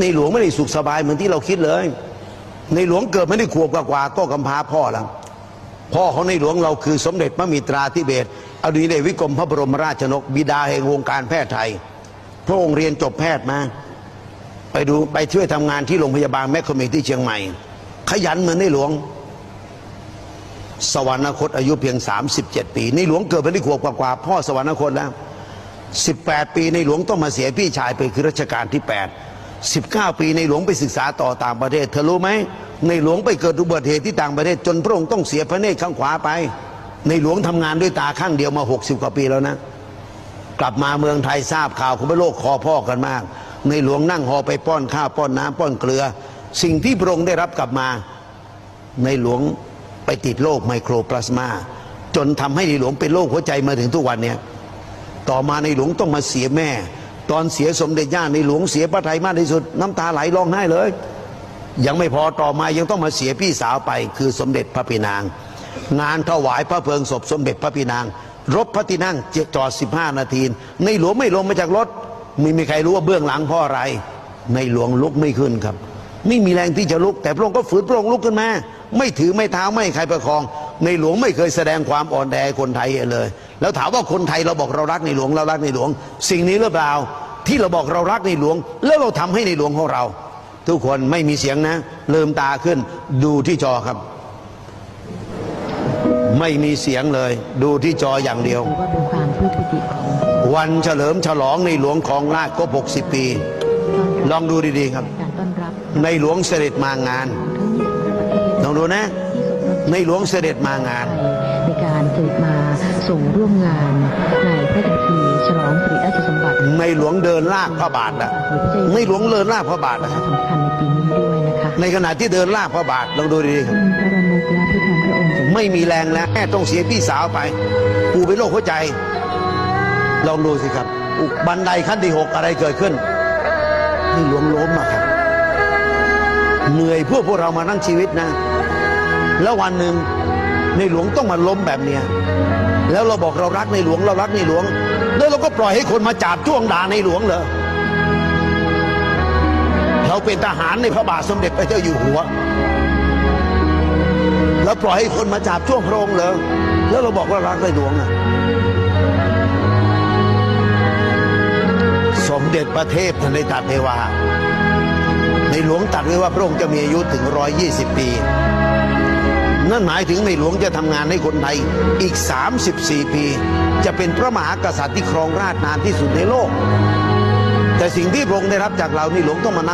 ในหลวงไม่ได้สุขสบายเหมือนที่เราคิดเลย ในหลวงเกิดไม่ได้ขวบกว่าก็กำพร้าพ่อแล้วพ่อของในหลวงเราคือสมเด็จพระมิตราธิเบศอดุลยเดชวิกรมพระบรมราชชนกบิดาแห่งวงการแพทย์ไทย พระองค์เรียนจบแพทย์มา ไปดูไปช่วยทำงานที่โรงพยาบาลแมคโครเมกที่เชียงใหม่ ขยันเหมือนในหลวง สวรรคตอายุเพียง 37 ปี ในหลวงเกิดไม่ได้ขวบกว่าพ่อสวรรคตแล้ว 18 ปีในหลวงต้องมาเสียพี่ชายไปคือรัชกาลที่ 8 19 ปีในหลวงไปศึกษาต่อต่างประเทศ เธอรู้ไหม ในหลวงไปเกิดอุบัติเหตุที่ต่างประเทศ จนพระองค์ต้องเสียพระเนตรข้างขวาไป ในหลวงทำงานด้วยตาข้างเดียวมา 60 กว่าปีแล้วนะ กลับมาเมืองไทยทราบข่าวคุณพระโลกคอพ่อกันมาก ในหลวงนั่งหอไปป้อนข้าวป้อนน้ำป้อนเกลือ สิ่งที่พระองค์ได้รับกลับมา ในหลวงไปติดโรคไมโครพลาสมาจนทำให้ในหลวงเป็นโรคหัวใจมาถึงทุกวันเนี้ยต่อมาในหลวงต้องมาเสียแม่ ตอนเสียสมเด็จย่าในหลวงเสียพระไทยมากที่สุด น้ำตาไหลร้องไห้เลย ยังไม่พอต่อมายังต้องมาเสียพี่สาวไป คือสมเด็จพระพีนาง งานถวายพระเพลิงศพสมเด็จพระพีนาง รบพระที่นั่งจอด15นาที ในหลวงไม่ลงมาจากรถไม่มีใครรู้ว่าเบื้องหลังเพราะอะไร ในหลวงลุกไม่ขึ้นครับ ไม่มีแรงที่จะลุก แต่พระองค์ก็ฝืนพระองค์ลุกขึ้นมาไม่ถือไม่เท้าไม่ใครประคอง ในหลวงไม่เคยแสดงความอ่อนแอคนไทยเลย แล้วถามว่าคนไทยเราบอกเรารักในหลวงเรารักในหลวง สิ่งนี้หรือเปล่าที่เราบอกเรารักในหลวง แล้วเราทำให้ในหลวงของเรา ทุกคนไม่มีเสียงนะลืมตาขึ้น ดูที่จอครับ ไม่มีเสียงเลย ดูที่จออย่างเดียววันเฉลิมฉลองในหลวงของราชครบ60 ปี ลองดูดีๆครับ ในหลวงเสด็จมางานลองดูนะ ในหลวงเสด็จมางานในการเสด็จมา ส่งร่วมงานในพระราชพิธีฉลองสิริราชสมบัติในหลวงเดินลากพระบาทอะในหลวงเดินลากพระบาทวาอะระสำคัญในปีนี้ด้วยนะคะในขณะที่เดินลากพระบาทลองดูดีๆครับพระบรมโกราธิการพระองค์จะไม่มีแรงแล้วแม่ต้องเสียพี่สาวไปกูเป็นโรคหัวใจลองดูสิครับอุบันไดขั้นที่หกอะไรเกิดขึ้นนี่หลวงล้มอะครับเหนื่อยเพื่อพวกเรามานั่งชีวิตนะ แล้ววันหนึ่ง ในหลวงต้องมาล้มแบบเนี้ยแล้วเราบอกเรารักในหลวงเรารักในหลวง แล้วเราก็ปล่อยให้คนมาจับจ้วงด่าในหลวงเหรอเราเป็นทหารในพระบาทสมเด็จพระเจ้าอยู่หัว แล้วปล่อยให้คนมาจับช่วงพระองค์เหรอแล้วเราบอกว่ารักในหลวงอะสมเด็จพระเทพท่านได้ตรัดไว้ว่า ในหลวงตรัดไว้ว่าพระองค์จะมีอายุถึง 120 ปี นั่นหมายถึงในหลวงจะทำงานให้คนไทยอีก 34 ปี จะเป็นพระมหากษัตริย์ที่ครองราชนานที่สุดในโลก แต่สิ่งที่พระองค์ได้รับจากเราในหลวงต้องมานั่ง